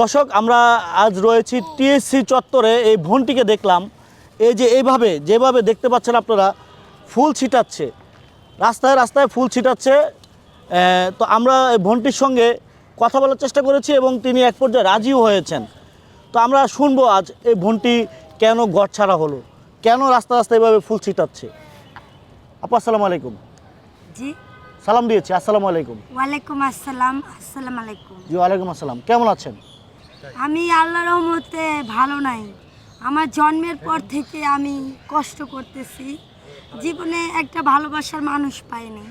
দর্শক আমরা আজ রয়েছি টিএসসি চত্বরে এই ভনটিকে দেখলাম। এই যে এইভাবে যেভাবে দেখতে পাচ্ছেন আপনারা ফুল ছিটাচ্ছে। রাস্তায় রাস্তায় ফুল ছিটাচ্ছে। তো আমরা এই ভনটির সঙ্গে কথা বলার চেষ্টা করেছি এবং তিনি এক পর্যায়ে রাজিও হয়েছেন। তো আমরা শুনব আজ এই ভনটি কেন গড় ছাড়া হলো? কেন রাস্তা রাস্তায় এভাবে ফুল ছিটাচ্ছে? আপু আসসালামু আলাইকুম। জি। সালাম দিয়েছি আসসালামু আলাইকুম। ওয়ালাইকুম আসসালাম আসসালামু আলাইকুম। জি ওয়ালাইকুম আসসালাম। কেমন আছেন? আমি আল্লাহ রহমতে ভালো নাই। আমার জন্মের পর থেকে আমি কষ্ট করতেছি। জীবনে একটা ভালোবাসার মানুষ পাইনি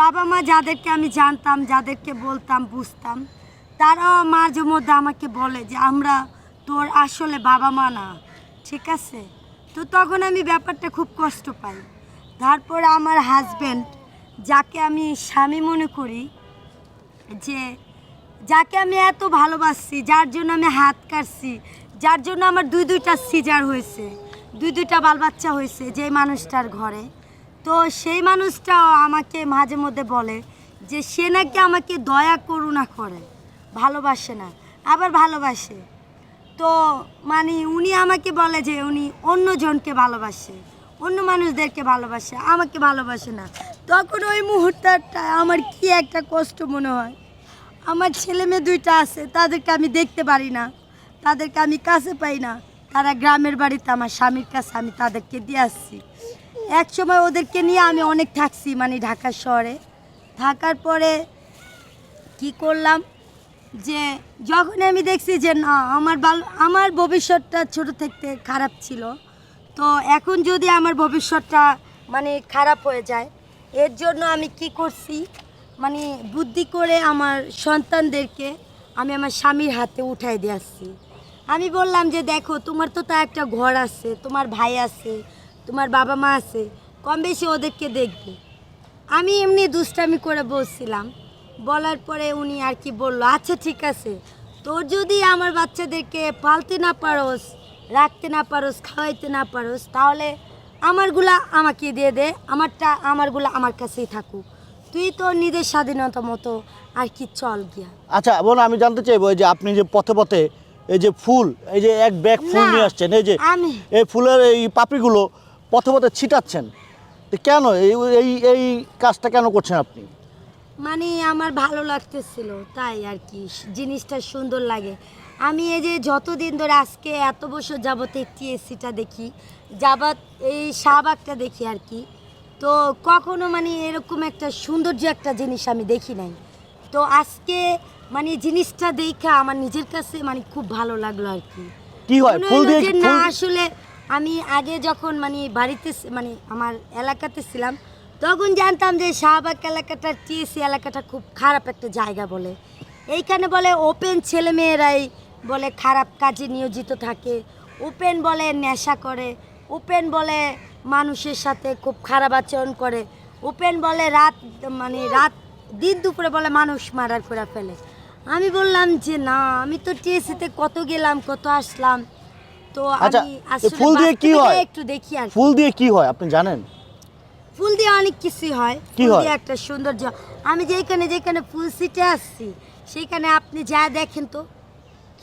বাবা মা যাদেরকে আমি জানতাম, যাদেরকে বলতাম, বুঝতাম, তারাও মাঝে মধ্যে আমাকে বলে যে, আমরা তোর আসলে বাবা মা না। ঠিক আছে? তো তখন আমি ব্যাপারটা খুব কষ্ট পাই। তারপর আমার হাজব্যান্ড যাকে আমি স্বামী মনে করি, যে যাকে আমি এত ভালোবাসছি, যার জন্য আমি হাত কাটছি, যার জন্য আমার দুই দুইটা সিজার হয়েছে, দুই দুইটা বাল বাচ্চা হয়েছে যে মানুষটার ঘরে। তো সেই মানুষটাও আমাকে মাঝে মধ্যে বলে যে সে নাকি আমাকে দয়া করুণা করে, ভালোবাসে না, আবার ভালোবাসে। তো মানে উনি আমাকে বলে যে উনি অন্যজনকে ভালোবাসে, অন্য মানুষদেরকে ভালোবাসে, আমাকে ভালোবাসে না। তখন ওই মুহূর্তটা আমার কি একটা কষ্ট মনে হয়। আমার ছেলে মেয়ে দুইটা আছে, তাদেরকে আমি দেখতে পারি না। তাদেরকে আমি কাছে পাই না। তারা গ্রামের বাড়িতে আমার স্বামীর কাছে আমি তাদেরকে দিয়ে আসছি। এক সময় ওদেরকে নিয়ে আমি অনেক থাকছি মানে ঢাকা শহরে। থাকার পরে কি করলাম যে যখন আমি দেখছি যে, না, আমার বাল, আমার ভবিষ্যৎটা ছোট থেকে খারাপ ছিল, তো এখন যদি আমার ভবিষ্যৎটা মানে খারাপ হয়ে যায়, এর জন্য আমি কি করছি? মানে বুদ্ধি করে আমার সন্তানদেরকে আমি আমার স্বামীর হাতে উঠাই দিয়ে আসছি। আমি বললাম যে, দেখো, তোমার তো তা একটা ঘর আছে, তোমার ভাই আছে, তোমার বাবা মা আছে, কম বেশি ওদেরকে দেখবে। আমি এমনি দুষ্টামি করে বলছিলাম। বলার পরে উনি আর কি বলল আচ্ছা ঠিক আছে, তোর যদি আমার বাচ্চাদেরকে পালতে না পারোস, রাখতে না পারোস, খাওয়াইতে না পারোস, তাহলে আমারগুলা আমাকে দিয়ে দে, আমারটা আমারগুলা আমার কাছেই থাকুক। তুই তো নিজের স্বাধীনতা মতো আর কি চল গিয়া। আচ্ছা বোন আমি জানতে চাইব এই যে আপনি যে পথে পথে এই যে ফুল এই যে এক ব্যাগ ফুল নিয়ে আসছেন এই যে আমি এই ফুলের এই পাপড়িগুলো পথে পথে ছিটাচ্ছেন তো কেন এই এই এই কাজটা কেন করছেন আপনি? মানে আমার ভালো লাগতেছিল তাই আর কি জিনিসটা সুন্দর লাগে। আমি এই যে যতদিন ধরে আজকে এত বছর যাবত এই টিএসসিটা দেখি যাবত এই শাহবাগটা দেখি আর কি তো কখনো মানে এরকম একটা সৌন্দর্য একটা জিনিস আমি দেখি নাই। তো আজকে মানে জিনিসটা দেখা আমার নিজের কাছে মানে খুব ভালো লাগল আর কি। কি হয়? ফুল দিয়ে না আসলে আমি আগে যখন মানে বাড়িতে মানে আমার এলাকাতে ছিলাম তখন জানতাম যে শাহবাগ এলাকাটা টিএসি এলাকাটা খুব খারাপ একটা জায়গা বলে। এইখানে বলে ওপেন ছেলেমেয়েরাই বলে খারাপ কাজে নিয়োজিত থাকে। ওপেন বলে নেশা করে। ওপেন বলে মানুষের সাথে খুব খারাপ আচরণ করে। ওপেন বলে রাত মানে রাত দিন দুপুরে বলে মানুষ মারার করে ফেলে। আমি বললাম যে না আমি তো টিএসিতে কত গেলাম কত আসলাম। তো আচ্ছা, আমি ফুল দিয়ে কি হয়? একটু দেখি আর ফুল দিয়ে কি হয় আপনি জানেন? ফুল দিয়ে অনেক কিছুই হয়। কি ফুল? দিয়ে একটা সৌন্দর্য। আমি যেখানে যেখানে ফুল সিটে আসছি সেখানে আপনি যা দেখেন তো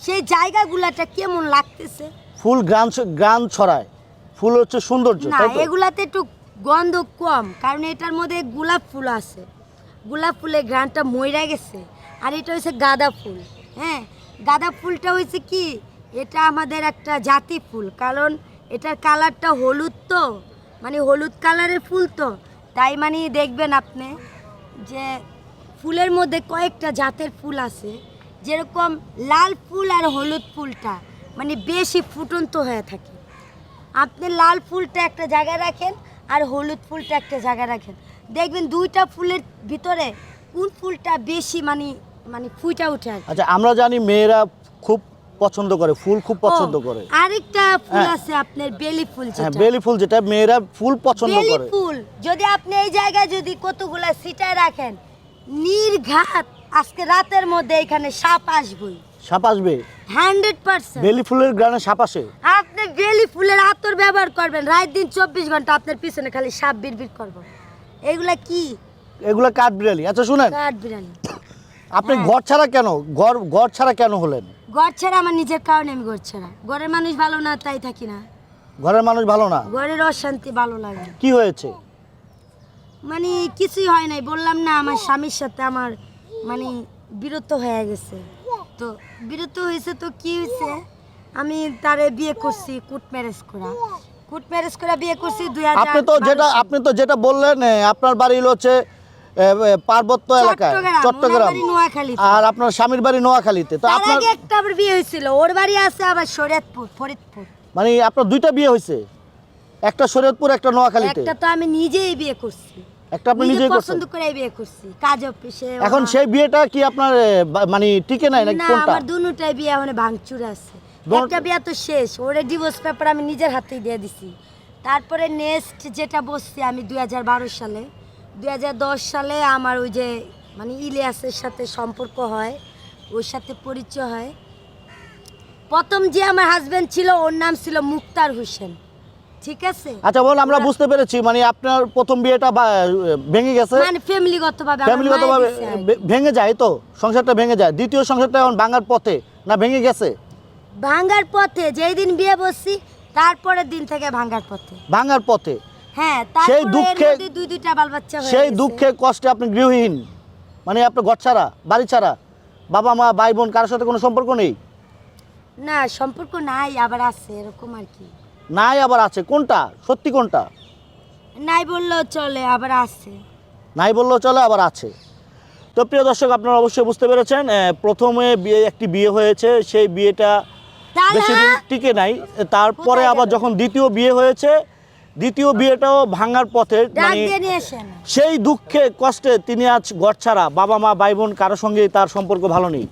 সেই জায়গাগুলাটা কেমন লাগতেছে? ফুল গ্রাম গ্রাম ছড়ায়। ফুল হচ্ছে সৌন্দর্য না এগুলাতে একটু গন্ধ কম কারণ এটার মধ্যে গোলাপ ফুল আছে। গোলাপ ফুলের গ্রানটা মইরা গেছে আর এটা হচ্ছে গাঁদা ফুল হ্যাঁ? গাঁদা ফুলটা হয়েছে কি? এটা আমাদের একটা জাতি ফুল কারণ এটার কালারটা হলুদ তো মানে হলুদ কালারের ফুল তো। তাই মানে দেখবেন আপনি যে ফুলের মধ্যে কয়েকটা জাতের ফুল আছে যেরকম লাল ফুল আর হলুদ ফুলটা মানে বেশি ফুটন্ত হয়ে থাকে। আপনি লাল ফুলটা একটা জায়গায় রাখেন আর হলুদ ফুলটা একটা জায়গায় রাখেন। দেখবেন দুইটা ফুলের ভিতরে কোন ফুলটা বেশি মানে মানে ফুইটা উঠে আর কি। আচ্ছা আমরা জানি মেয়েরা খুব পছন্দ করে ফুল খুব পছন্দ ও, করে। আরেকটা ফুল হ্যাঁ। আছে আপনার বেলি ফুল হ্যাঁ যেটা। বেলি ফুল যেটা মেয়েরা ফুল পছন্দ বেলি করে। ফুল যদি আপনি এই জায়গায় যদি কতগুলা সিটায় রাখেন নির্ঘাত আজকে রাতের মধ্যে এখানে সাপ আসবই। সাপ আসবে? Hundred percent. বেলি ফুলের গ্রানে সাপ আসে? আপনি বেলি ফুলের আতর ব্যবহার করবেন রাত দিন চব্বিশ ঘণ্টা আপনার পিছনে খালি সাপ বিড়বিড় করব। এগুলা কি? এগুলা কাঠ বিড়ালি। আচ্ছা শুনেন। কাঠ বিরিয়ানি আপনি হ্যাঁ। ঘর ছাড়া কেন? ঘর ঘর ছাড়া কেন হলেন? ঘর ছাড়া আমার নিজের কারণে আমি ঘর ছাড়া। ঘরের মানুষ ভালো না তাই থাকি না। ঘরের মানুষ ভালো না? ঘরের অশান্তি ভালো লাগে। কি হয়েছে? মানে কিছুই হয় নাই। বললাম না আমার স্বামীর সাথে আমার মানে বিরত হয়ে গেছে। তো বিরত হয়েছে তো কি হয়েছে? আমি তারে বিয়ে করছি কুট ম্যারেজ করা কুট ম্যারেজ করা বিয়ে করছি দুই আপনি তো যেটা আপনি তো যেটা বললেন আপনার বাড়ি হচ্ছে পার্বত্য এলাকায় চট্টগ্রাম। আর আপনার স্বামীর বাড়ি নোয়াখালীতে। তো আপনার আগে একটা আবার বিয়ে হয়েছিল ওর বাড়ি আছে আবার শরীয়তপুর ফরিদপুর। মানে আপনার দুইটা বিয়ে হয়েছে একটা শরীয়তপুর একটা নোয়াখালীতে। একটা তো আমি নিজেই বিয়ে করছি। একটা আপনি নিজেই করছেন? পছন্দ করে বিয়ে করছি কাজ অফিসে এখন সেই বিয়েটা কি আপনার মানে টিকে নাই নাকি না কোনটা? আমার দুটাই বিয়ে মানে ভাঙচুর আছে। একটা বিয়ে তো শেষ ওরে ডিভোর্স পেপার আমি নিজের হাতেই দিয়ে দিছি। তারপরে নেক্সট যেটা বসছি আমি দুই হাজার বারো সালে। দুই হাজার দশ সালে আমার ওই যে মানে ইলিয়াসের সাথে সম্পর্ক হয় ওর সাথে পরিচয় হয়। প্রথম যে আমার হাজবেন্ড ছিল ওর নাম ছিল মুক্তার হোসেন। ঠিক আছে? আচ্ছা বল আমরা বুঝতে পেরেছি মানে আপনার প্রথম বিয়েটা ভেঙে গেছে। মানে ফ্যামিলিগতভাবে ফ্যামিলিগতভাবে ভেঙে যায় তো? সংসারটা ভেঙে যায়। দ্বিতীয় সংসারটা এখন ভাঙার পথে না ভেঙে গেছে? ভাঙ্গার পথে যেই দিন বিয়ে বসছি তারপরের দিন থেকে ভাঙ্গার পথে। ভাঙার পথে? হ্যাঁ সেই দুঃখে- দুই দুইটা বাল বাচ্চা সেই দুঃখে কষ্টে আপনি গৃহহীন। মানে আপনার ঘর ছাড়া বাড়ি ছাড়া। বাবা মা ভাই বোন কারোর সাথে কোনো সম্পর্ক নেই? না সম্পর্ক নাই আবার আছে এরকম আর কি। নাই আবার আছে। কোনটা? সত্যি কোনটা? নাই বললেও চলে আবার আছে। নাই বললেও চলে আবার আছে। তো প্রিয় দর্শক আপনারা অবশ্যই বুঝতে পেরেছেন প্রথমে বিয়ে একটি বিয়ে হয়েছে। সেই বিয়েটা! বেশি দিন টিকে নাই তারপরে আবার যখন দ্বিতীয় বিয়ে হয়েছে দ্বিতীয় বিয়েটাও ভাঙার পথে মানে সেই দুঃখে কষ্টে তিনি আজ ঘর ছাড়া বাবা মা ভাই বোন কারোর সঙ্গেই তার সম্পর্ক ভালো নেই।